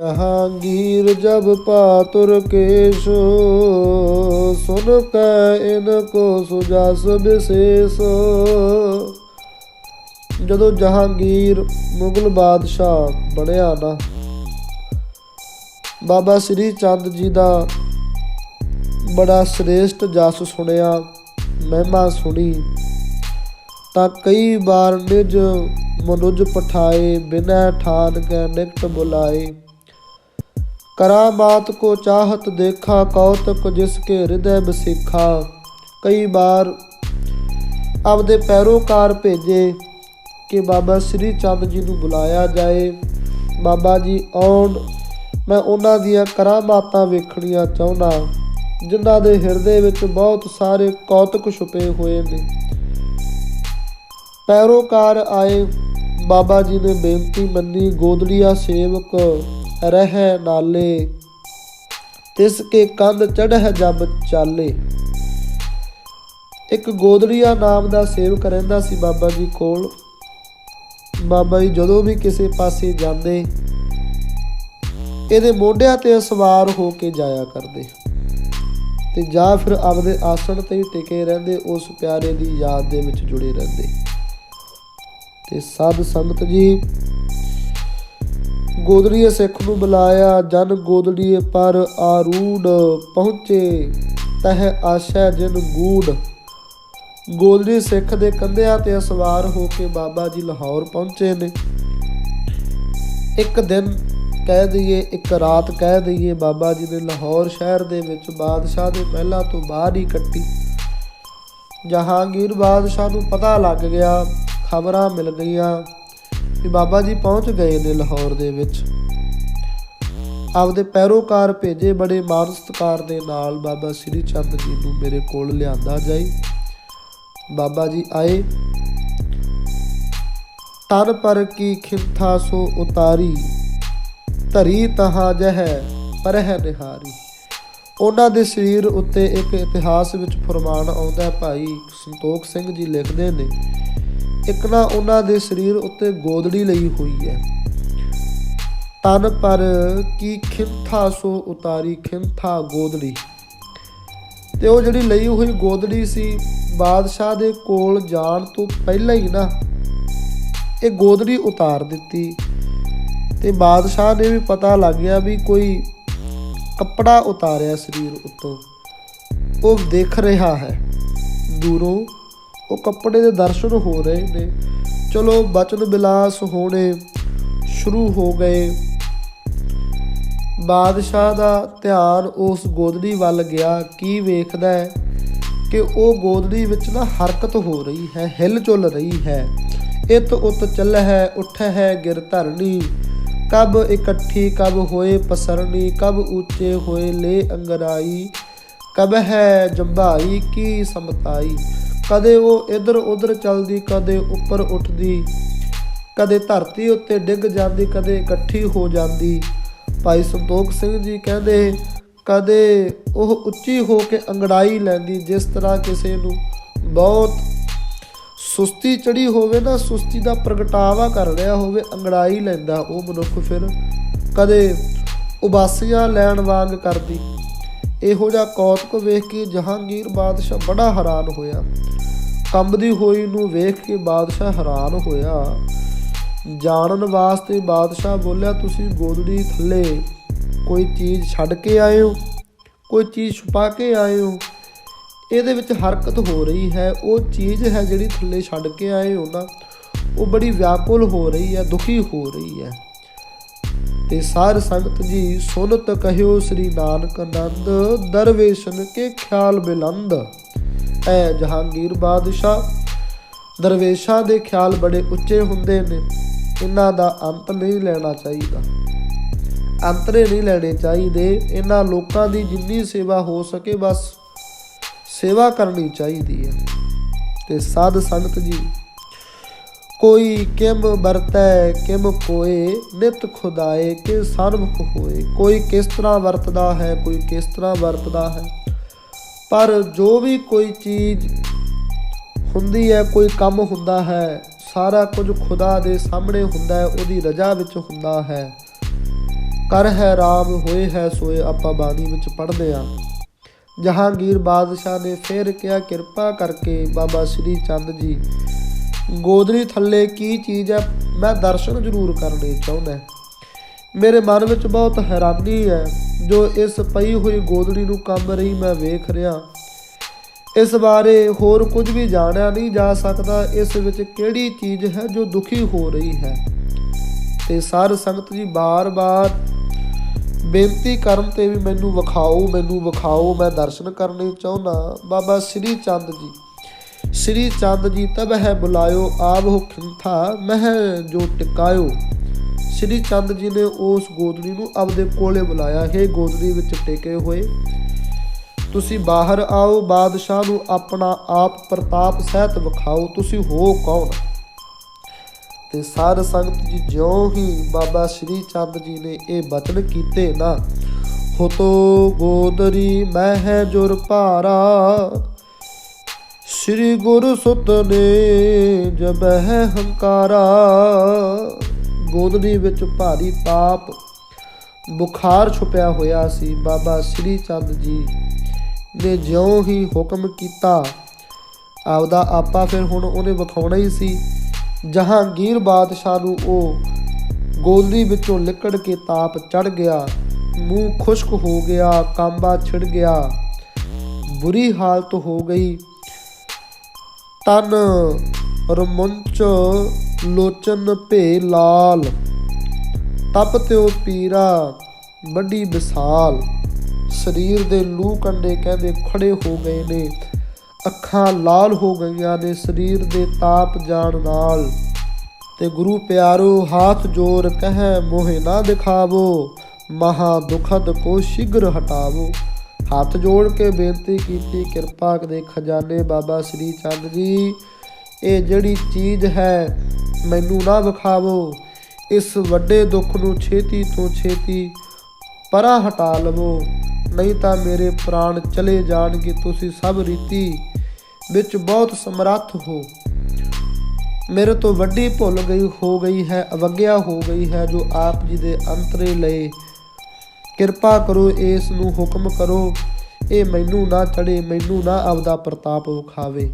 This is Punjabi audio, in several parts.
ਜਹਾਂਗੀਰ ਜਬ ਪਾਤੁਰ ਕੇਸ਼, ਸੁਨ ਕੈ ਇਨ ਕੋ ਸੁਜਾਸ ਵਿਸ਼ੇਸ਼ ਜਦੋਂ ਜਹਾਂਗੀਰ ਮੁਗਲ ਬਾਦਸ਼ਾਹ ਬਣਿਆ ਨਾ, ਬਾਬਾ ਸ੍ਰੀ ਚੰਦ ਜੀ ਦਾ ਬੜਾ ਸ੍ਰੇਸ਼ਟ ਜਸ ਸੁਣਿਆ, ਮਹਿਮਾ ਸੁਣੀ, ਤਾਂ ਕਈ ਵਾਰ ਨਿਜ ਮਨੁਜ ਪਠਾਏ ਬਿਨੈ ਠਾਨ ਕੇ ਨਿਕਟ ਬੁਲਾਏ। ਕਰਾਮਾਤ ਕੋ ਚਾਹਤ ਦੇਖਾ, ਕੌਤਕ ਜਿਸ ਕੇ ਹਿਰਦੈ ਬਸਿਖਾ। ਕਈ ਵਾਰ ਆਪਦੇ ਪੈਰੋਕਾਰ ਭੇਜੇ ਕਿ ਬਾਬਾ ਸ੍ਰੀ ਚੰਦ ਜੀ ਨੂੰ ਬੁਲਾਇਆ ਜਾਏ। ਬਾਬਾ ਜੀ ਆਉਣ, ਮੈਂ ਉਹਨਾਂ ਦੀਆਂ ਕਰਾਮਾਤਾਂ ਵੇਖਣੀਆਂ ਚਾਹੁੰਦਾ, ਜਿਨ੍ਹਾਂ ਦੇ ਹਿਰਦੇ ਵਿੱਚ ਬਹੁਤ ਸਾਰੇ ਕੌਤਕ ਛੁਪੇ ਹੋਏ ਨੇ। ਪੈਰੋਕਾਰ ਆਏ, ਬਾਬਾ ਜੀ ਨੇ ਬੇਨਤੀ ਮੰਨੀ, ਗੋਦੜੀਆ ਸੇਵਕ ਰਹਿ ਨਾਲੇ, ਤਿਸ ਕੇ ਕੰਧ ਚੜ੍ਹ ਜਬ ਚਾਲੇ। ਇੱਕ ਗੋਦੜੀਆ ਨਾਮ ਦਾ ਸੇਵਕ ਰਹਿੰਦਾ ਸੀ ਬਾਬਾ ਜੀ ਕੋਲ। ਬਾਬਾ ਜੀ ਜਦੋਂ ਵੀ ਕਿਸੇ ਪਾਸੇ ਜਾਂਦੇ, ਇਹਦੇ ਮੋਢਿਆਂ ਤੇ ਸਵਾਰ ਹੋ ਕੇ ਜਾਇਆ ਕਰਦੇ। ਤੇ ਜਾਂ ਫਿਰ ਆਪਦੇ ਆਸਣ ਤੇ ਹੀ ਟਿਕੇ ਰਹਿੰਦੇ, ਉਸ ਪਿਆਰੇ ਦੀ ਯਾਦ ਦੇ ਵਿੱਚ ਜੁੜੇ ਰਹਿੰਦੇ। ਤੇ ਸਾਧ ਸੰਗਤ ਜੀ ਗੋਦੜੀਏ ਸਿੱਖ ਨੂੰ ਬੁਲਾਇਆ, ਜਨ ਗੋਦੜੀਏ ਪਰ ਆਰੂੜ ਪਹੁੰਚੇ, ਤਹ ਆਸ਼ਾ ਜਨ ਗੂੜ। ਗੋਦੜੀ ਸਿੱਖ ਦੇ ਕੰਧਿਆਂ ਤੇ ਸਵਾਰ ਹੋ ਕੇ ਬਾਬਾ ਜੀ ਲਾਹੌਰ ਪਹੁੰਚੇ ਨੇ। ਇੱਕ ਦਿਨ ਕਹਿ ਦਈਏ, ਇੱਕ ਰਾਤ ਕਹਿ ਦਈਏ, ਬਾਬਾ ਜੀ ਨੇ ਲਾਹੌਰ ਸ਼ਹਿਰ ਦੇ ਵਿੱਚ ਬਾਦਸ਼ਾਹ ਦੇ ਮਹਿਲਾਂ ਤੋਂ ਬਾਹਰ ਹੀ ਕੱਟੀ। ਜਹਾਂਗੀਰ ਬਾਦਸ਼ਾਹ ਨੂੰ ਪਤਾ ਲੱਗ ਗਿਆ, ਖਬਰਾਂ ਮਿਲ ਗਈਆਂ। ਕਿ ਬਾਬਾ ਜੀ ਪਹੁੰਚ ਗਏ ਨੇ ਲਾਹੌਰ ਦੇ ਵਿੱਚ। ਆਪਦੇ ਪੈਰੋਕਾਰ ਭੇਜੇ ਬੜੇ ਮਾਨ ਸਤਿਕਾਰ ਦੇ ਨਾਲ ਬਾਬਾ ਸ੍ਰੀ ਚੰਦ ਜੀ ਨੂੰ ਮੇਰੇ ਕੋਲ ਲਿਆਂਦਾ ਜਾਈ। ਬਾਬਾ ਜੀ ਆਏ। ਤਨ ਪਰ ਕੀ ਖਿੰਥਾ ਸੋ ਉਤਾਰੀ। ਧਰੀ ਤਹਾ ਜਹ ਪਰਹਿ ਨਿਹਾਰੀ। ਉਹਨਾਂ ਦੇ ਸਰੀਰ ਉੱਤੇ ਇੱਕ ਇਤਿਹਾਸ ਵਿੱਚ ਫਰਮਾਨ ਆਉਂਦਾ ਭਾਈ ਸੰਤੋਖ ਸਿੰਘ ਜੀ ਲਿਖਦੇ ਨੇ ਇੱਕ ਨਾ ਉਹਨਾਂ ਦੇ ਸਰੀਰ ਉੱਤੇ ਗੋਦੜੀ ਲਈ ਹੋਈ ਹੈ। ਤਨ ਪਰ ਕੀ ਖਿੰਥਾ ਸੋ ਉਤਾਰੀ ਖਿੰਥਾ ਗੋਦੜੀ। ਤੇ ਉਹ ਜਿਹੜੀ ਲਈ ਹੋਈ ਗੋਦੜੀ ਸੀ, ਬਾਦਸ਼ਾਹ ਦੇ ਕੋਲ ਜਾਣ ਤੋਂ ਪਹਿਲਾਂ ਹੀ ਨਾ ਇਹ ਗੋਦੜੀ ਉਤਾਰ ਦਿੱਤੀ। ਤੇ ਬਾਦਸ਼ਾਹ ਨੇ ਵੀ ਪਤਾ ਲੱਗ ਗਿਆ ਵੀ ਕੋਈ ਕੱਪੜਾ ਉਤਾਰਿਆ ਸਰੀਰ ਉੱਤੋਂ। ਉਹ ਦੇਖ ਰਿਹਾ ਹੈ, ਦੂਰੋਂ ਉਹ ਕੱਪੜੇ ਦੇ ਦਰਸ਼ਨ ਹੋ ਰਹੇ ਨੇ। ਚਲੋ, ਬਚਨ ਬਿਲਾਸ ਹੋਣੇ ਸ਼ੁਰੂ ਹੋ ਗਏ। ਬਾਦਸ਼ਾਹ ਦਾ ਧਿਆਨ ਉਸ ਗੋਦੜੀ ਵੱਲ ਗਿਆ। ਕੀ ਵੇਖਦਾ ਹੈ ਕਿ ਉਹ ਗੋਦੜੀ ਵਿੱਚ ਨਾ ਹਰਕਤ ਹੋ ਰਹੀ ਹੈ, ਹਿਲ ਚੁੱਲ ਰਹੀ ਹੈ। ਇਤ ਉਤ ਚੱਲ ਹੈ ਉੱਠ ਹੈ ਗਿਰ ਧਰਨੀ। ਕਬ ਇਕੱਠੀ, ਕਬ ਹੋਏ ਪਸਰਨੀ, ਕਬ ਉੱਚੇ ਹੋਏ ਲੈ ਅੰਗਰਾਈ। ਕਬ ਹੈ ਜੰਭਾਈ, ਕੀ ਸਮਤਾਈ। ਕਦੇ ਉਹ ਇੱਧਰ ਉੱਧਰ ਚੱਲਦੀ, ਕਦੇ ਉੱਪਰ ਉੱਠਦੀ। ਕਦੇ ਧਰਤੀ ਉੱਤੇ ਡਿੱਗ ਜਾਂਦੀ, ਕਦੇ ਇਕੱਠੀ ਹੋ ਜਾਂਦੀ। ਭਾਈ ਸੰਤੋਖ ਸਿੰਘ ਜੀ ਕਹਿੰਦੇ, ਕਦੇ ਉਹ ਉੱਚੀ ਹੋ ਕੇ ਅੰਗੜਾਈ ਲੈਂਦੀ, ਜਿਸ ਤਰ੍ਹਾਂ ਕਿਸੇ ਨੂੰ ਬਹੁਤ ਸੁਸਤੀ ਚੜੀ ਹੋਵੇ ਨਾ, ਸੁਸਤੀ ਦਾ ਪ੍ਰਗਟਾਵਾ ਕਰ ਰਿਹਾ ਹੋਵੇ, ਅੰਗੜਾਈ ਲੈਂਦਾ ਉਹ ਮਨੁੱਖ ਫਿਰ ਕਦੇ ਉਬਾਸੀਆਂ ਲੈਣ ਵਾਂਗ ਕਰਦੀ। ਇਹੋ ਜਿਹਾ ਕੌਤਕ ਵੇਖ ਕੇ ਜਹਾਂਗੀਰ ਬਾਦਸ਼ਾਹ ਬੜਾ ਹੈਰਾਨ ਹੋਇਆ। ਕੰਬਦੀ ਹੋਈ ਨੂੰ ਵੇਖ ਕੇ ਬਾਦਸ਼ਾਹ ਹੈਰਾਨ ਹੋਇਆ। ਜਾਣਨ ਵਾਸਤੇ ਬਾਦਸ਼ਾਹ ਬੋਲਿਆ, ਤੁਸੀਂ ਗੋਦੜੀ ਥੱਲੇ ਕੋਈ ਚੀਜ਼ ਛੱਡ ਕੇ ਆਏ ਹੋ? ਕੋਈ ਚੀਜ਼ ਛੁਪਾ ਕੇ ਆਏ ਹੋ? ਇਹਦੇ ਵਿੱਚ ਹਰਕਤ ਹੋ ਰਹੀ ਹੈ। ਉਹ ਚੀਜ਼ ਹੈ ਜਿਹੜੀ ਥੱਲੇ ਛੱਡ ਕੇ ਆਏ ਹੋ ਨਾ, ਉਹ ਬੜੀ ਵਿਆਕੁਲ ਹੋ ਰਹੀ ਹੈ, ਦੁਖੀ ਹੋ ਰਹੀ ਹੈ। ਤੇ ਸਾਰ ਸੰਗਤ ਜੀ ਸੁਨਤ ਕਹਿਓ ਸ੍ਰੀ ਨਾਨਕ ਨੰਦ ਦਰਵੇਸ਼ਨ ਕੇ ਖਿਆਲ ਬਿਲੰਦ ਐ ਜਹਾਂਗੀਰ ਬਾਦਸ਼ਾਹ, ਦਰਵੇਸ਼ਾਂ ਦੇ ਖਿਆਲ ਬੜੇ ਉੱਚੇ ਹੁੰਦੇ ਨੇ, ਇਹਨਾਂ ਦਾ ਅੰਤ ਨਹੀਂ ਲੈਣਾ ਚਾਹੀਦਾ। ਅੰਤਰੇ ਨਹੀਂ ਲੈਣੇ ਚਾਹੀਦੇ, ਇਹਨਾਂ ਲੋਕਾਂ ਦੀ ਜਿੰਨੀ ਸੇਵਾ ਹੋ ਸਕੇ ਬਸ ਸੇਵਾ ਕਰਨੀ ਚਾਹੀਦੀ ਹੈ। ਤੇ ਸਾਧ ਸੰਗਤ ਜੀ ਕੋਈ ਕਿਮ ਵਰਤੈ, ਕਿਮ ਕੋਏ ਨਿਤ ਖੁਦਾਏ, ਕਿ ਸਰਬਖ ਹੋਏ? ਕੋਈ ਕਿਸ ਤਰ੍ਹਾਂ ਵਰਤਦਾ ਹੈ, ਕੋਈ ਕਿਸ ਤਰ੍ਹਾਂ ਵਰਤਦਾ ਹੈ? ਪਰ ਜੋ ਵੀ ਕੋਈ ਚੀਜ਼ ਹੁੰਦੀ ਹੈ, ਕੋਈ ਕੰਮ ਹੁੰਦਾ ਹੈ, ਸਾਰਾ ਕੁਝ ਖੁਦਾ ਦੇ ਸਾਹਮਣੇ ਹੁੰਦਾ ਹੈ, ਉਹਦੀ ਰਜ਼ਾ ਵਿੱਚ ਹੁੰਦਾ ਹੈ। ਕਰ ਹੈ ਰਾਮ, ਹੋਏ ਹੈ ਸੋਏ, ਆਪਾਂ ਬਾਣੀ ਵਿੱਚ ਪੜ੍ਹਦੇ ਆ ਜਹਾਂਗੀਰ ਬਾਦਸ਼ਾਹ ਨੇ ਫਿਰ ਕਿਹਾ, ਕਿਰਪਾ ਕਰਕੇ ਬਾਬਾ ਸ੍ਰੀ ਚੰਦ ਜੀ ਗੋਦੜੀ ਥੱਲੇ ਕੀ ਚੀਜ਼ ਹੈ, ਮੈਂ ਦਰਸ਼ਨ ਜ਼ਰੂਰ ਕਰਨੇ ਚਾਹੁੰਦਾ ਮੇਰੇ ਮਨ ਵਿੱਚ ਬਹੁਤ ਹੈਰਾਨੀ ਹੈ, ਜੋ ਇਸ ਪਈ ਹੋਈ ਗੋਦੜੀ ਨੂੰ ਕੰਬ ਰਹੀ ਮੈਂ ਵੇਖ ਰਿਹਾ ਇਸ ਬਾਰੇ ਹੋਰ ਕੁਝ ਵੀ ਜਾਣਿਆ ਨਹੀਂ ਜਾ ਸਕਦਾ, ਇਸ ਵਿੱਚ ਕਿਹੜੀ ਚੀਜ਼ ਹੈ ਜੋ ਦੁਖੀ ਹੋ ਰਹੀ ਹੈ? ਤੇ ਸਾਧ ਸੰਗਤ ਜੀ, ਬਾਰ-ਬਾਰ ਬੇਨਤੀ ਕਰਨ ਤੇ ਵੀ ਮੈਨੂੰ ਵਿਖਾਓ ਮੈਨੂੰ ਵਿਖਾਓ, ਮੈਂ ਦਰਸ਼ਨ ਕਰਨੇ ਚਾਹੁੰਦਾ ਬਾਬਾ ਸ੍ਰੀ ਚੰਦ ਜੀ ਸ੍ਰੀ ਚੰਦ ਜੀ ਤਬ ਹੈ ਬੁਲਾਇਓ, ਆਪ ਹੋ ਖਿੰਥਾ ਮਹਿ ਜੋ ਟਿਕਾਇਓ। ਸ੍ਰੀ ਚੰਦ ਜੀ ਨੇ ਉਸ ਗੋਦੜੀ ਨੂੰ ਆਪਦੇ ਕੋਲੇ ਬੁਲਾਇਆ, ਹੈ ਗੋਦੜੀ ਵਿੱਚ ਟਿਕੇ ਹੋਏ। ਤੁਸੀਂ ਬਾਹਰ ਆਓ, ਬਾਦਸ਼ਾਹ ਨੂੰ ਆਪਣਾ ਆਪ ਪ੍ਰਤਾਪ ਸਹਿਤ ਵਿਖਾਓ, ਤੁਸੀਂ ਹੋ ਕੌਣ? ਤੇ ਸਾਧ ਸੰਗਤ ਜੀ ਜਿਉਂ ਹੀ ਬਾਬਾ ਸ਼੍ਰੀ ਚੰਦ ਜੀ ਨੇ ਇਹ ਬਚਨ ਕੀਤੇ ਨਾ, ਹੋਤੋ ਗੋਦਰੀ ਮਹਿ ਜੁਰ ਭਾਰਾ ਸ੍ਰੀ ਗੁਰੂ ਸੁਤ ਨੇ ਜਬਹਿ ਹੰਕਾਰਾ, ਗੋਦੜੀ ਵਿੱਚ ਭਾਰੀ ਤਾਪ ਬੁਖਾਰ ਛੁਪਿਆ ਹੋਇਆ ਸੀ। ਬਾਬਾ ਸ਼੍ਰੀ ਚੰਦ ਜੀ ਨੇ ਜਿਉਂ ਹੀ ਹੁਕਮ ਕੀਤਾ, ਆਪਦਾ ਆਪਾ ਫਿਰ ਹੁਣ ਉਹਨੇ ਵਿਖਾਉਣਾ ਹੀ ਸੀ। ਜਹਾਂਗੀਰ ਬਾਦਸ਼ਾਹ ਨੂੰ ਉਹ ਗੋਦੜੀ ਵਿੱਚੋਂ ਲਿਕੜ ਕੇ ਤਾਪ ਚੜ ਗਿਆ। ਮੂੰਹ ਖੁਸ਼ਕ ਹੋ ਗਿਆ, ਕਾਂਬਾ ਛਿੜ ਗਿਆ। ਬੁਰੀ ਹਾਲਤ ਹੋ ਗਈ। ਤਨ ਰਮੁੰਚ ਲੋਚਨ ਭੇ ਲਾਲ, ਤਪ ਤਿਉ ਪੀਰਾ ਵੱਡੀ ਵਿਸਾਲ ਸਰੀਰ ਦੇ ਲੂ ਕੰਡੇ ਕਹਿੰਦੇ ਖੜੇ ਹੋ ਗਏ ਨੇ, ਅੱਖਾਂ ਲਾਲ ਹੋ ਗਈਆਂ ਨੇ ਸਰੀਰ ਦੇ ਤਾਪ ਜਾਣ ਨਾਲ। ਤੇ ਗੁਰੂ ਪਿਆਰੋ, ਹਾਥ ਜੋਰ ਕਹਿ ਮੋਹਿ ਨਾ ਦਿਖਾਵੋ, ਮਹਾ ਦੁਖਦ ਕੋ ਸ਼ੀਘਰ ਹਟਾਵੋ। ਹੱਥ ਜੋੜ ਕੇ ਬੇਨਤੀ ਕੀਤੀ, ਕਿਰਪਾ ਦੇ ਖਜ਼ਾਨੇ ਬਾਬਾ ਸ੍ਰੀ ਚੰਦ ਜੀ। ਇਹ ਜਿਹੜੀ ਚੀਜ਼ ਹੈ, ਮੈਨੂੰ ਨਾ ਵਿਖਾਵੋ। ਇਸ ਵੱਡੇ ਦੁੱਖ ਨੂੰ ਛੇਤੀ ਤੋਂ ਛੇਤੀ ਪਰਾਂ ਹਟਾ ਲਵੋ। ਨਹੀਂ ਤਾਂ ਮੇਰੇ ਪ੍ਰਾਣ ਚਲੇ ਜਾਣਗੇ ਤੁਸੀਂ ਸਭ ਰੀਤੀ ਵਿੱਚ ਬਹੁਤ ਸਮਰੱਥ ਹੋ। ਮੇਰੇ ਤੋਂ ਵੱਡੀ ਭੁੱਲ ਗਈ ਹੋ ਗਈ ਹੈ, ਅਵਗਿਆ ਹੋ ਗਈ ਹੈ ਜੋ ਆਪ ਜੀ ਦੇ ਅੰਤਰੇ ਲਈ ਕਿਰਪਾ ਕਰੋ, ਇਸ ਨੂੰ ਹੁਕਮ ਕਰੋ। ਇਹ ਮੈਨੂੰ ਨਾ ਚੜੇ ਮੈਨੂੰ ਨਾ ਆਪਦਾ ਪ੍ਰਤਾਪ ਵਿਖਾਵੇ।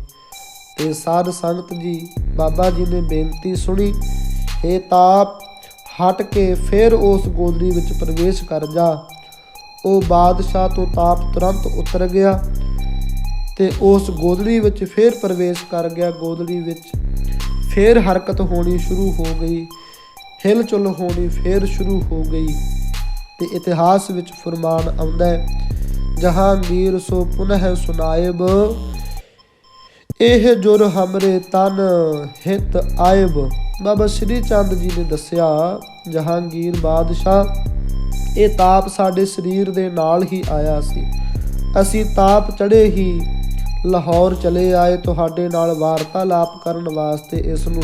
ਤੇ ਸਾਧ ਸੰਗਤ ਜੀ, ਬਾਬਾ ਜੀ ਨੇ ਬੇਨਤੀ ਸੁਣੀ ਇਹ ਤਾਪ, ਹਟ ਕੇ ਫਿਰ ਉਸ ਗੋਦੜੀ ਵਿੱਚ ਪ੍ਰਵੇਸ਼ ਕਰ ਜਾ। ਉਹ ਬਾਦਸ਼ਾਹ ਤੋਂ ਤਾਪ ਤੁਰੰਤ ਉਤਰ ਗਿਆ ਤੇ ਉਸ ਗੋਦੜੀ ਵਿੱਚ ਫਿਰ ਪ੍ਰਵੇਸ਼ ਕਰ ਗਿਆ। ਗੋਦੜੀ ਵਿੱਚ ਫਿਰ ਹਰਕਤ ਹੋਣੀ ਸ਼ੁਰੂ ਹੋ ਗਈ, ਹਿਲਚੁਲ ਹੋਣੀ ਫਿਰ ਸ਼ੁਰੂ ਹੋ ਗਈ। ਤੇ ਇਤਿਹਾਸ ਵਿੱਚ ਫਰਮਾਨ ਆਉਂਦਾ ਹੈ ਜਹਾਂਗੀਰ ਸੋ ਪੁਨਹ ਸੁਨਾਇਬ, ਇਹ ਜੁਰ ਹਮਰੇ ਤਨ ਹਿਤ ਆਇਬ। ਬਾਬਾ ਸ਼੍ਰੀ ਚੰਦ ਜੀ ਨੇ ਦੱਸਿਆ, ਜਹਾਂਗੀਰ ਬਾਦਸ਼ਾਹ, ਇਹ ਤਾਪ ਸਾਡੇ ਸਰੀਰ ਦੇ ਨਾਲ ਹੀ ਆਇਆ ਸੀ। ਅਸੀਂ ਤਾਪ ਚੜੇ ਹੀ ਲਾਹੌਰ ਚਲੇ ਆਏ। ਤੁਹਾਡੇ ਨਾਲ ਵਾਰਤਾਲਾਪ ਕਰਨ ਵਾਸਤੇ ਇਸ ਨੂੰ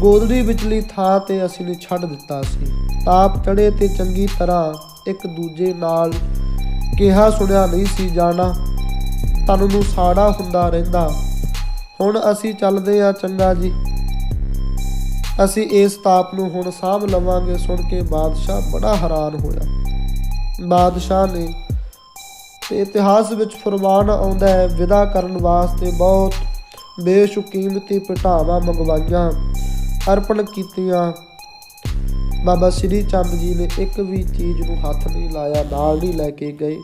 ਗੋਦੜੀ ਵਿਚਲੀ ਥਾਂ ਤੇ ਅਸੀਂ ਨੇ ਛੱਡ ਦਿੱਤਾ ਸੀ। ਤਾਪ ਚੜੇ ਤੇ ਚੰਗੀ ਤਰ੍ਹਾਂ ਇੱਕ ਦੂਜੇ ਨਾਲ ਕਿਹਾ ਸੁਣਿਆ ਨਹੀਂ ਸੀ ਜਾਣਾ। ਤਨ ਨੂੰ ਸਾੜਾ ਹੁੰਦਾ ਰਹਿੰਦਾ। ਹੁਣ ਅਸੀਂ ਚੱਲਦੇ ਆ ਚੰਗਾ ਜੀ। ਅਸੀਂ ਇਸ ਤਾਪ ਨੂੰ ਹੁਣ ਸਾਂਭ ਲਵਾਂਗੇ ਸੁਣ ਕੇ ਬਾਦਸ਼ਾਹ ਬੜਾ ਹੈਰਾਨ ਹੋਇਆ। ਬਾਦਸ਼ਾਹ ਨੇ ਤੇ ਇਤਿਹਾਸ ਵਿੱਚ ਫਰਮਾਨ ਆਉਂਦਾ ਹੈ, ਵਿਦਾ ਕਰਨ ਵਾਸਤੇ ਬਹੁਤ ਬੇਸ਼ੁਕੀਮਤੀ ਪਟਾਵਾ ਮੰਗਵਾਈਆਂ, ਅਰਪਣ ਕੀਤੀਆਂ ਬਾਬਾ ਸ੍ਰੀ ਚੰਦ ਜੀ ਨੇ ਇੱਕ ਵੀ ਚੀਜ਼ ਨੂੰ ਹੱਥ ਨਹੀਂ ਲਾਇਆ, ਨਾਲ ਨਹੀਂ ਲੈ ਕੇ ਗਏ।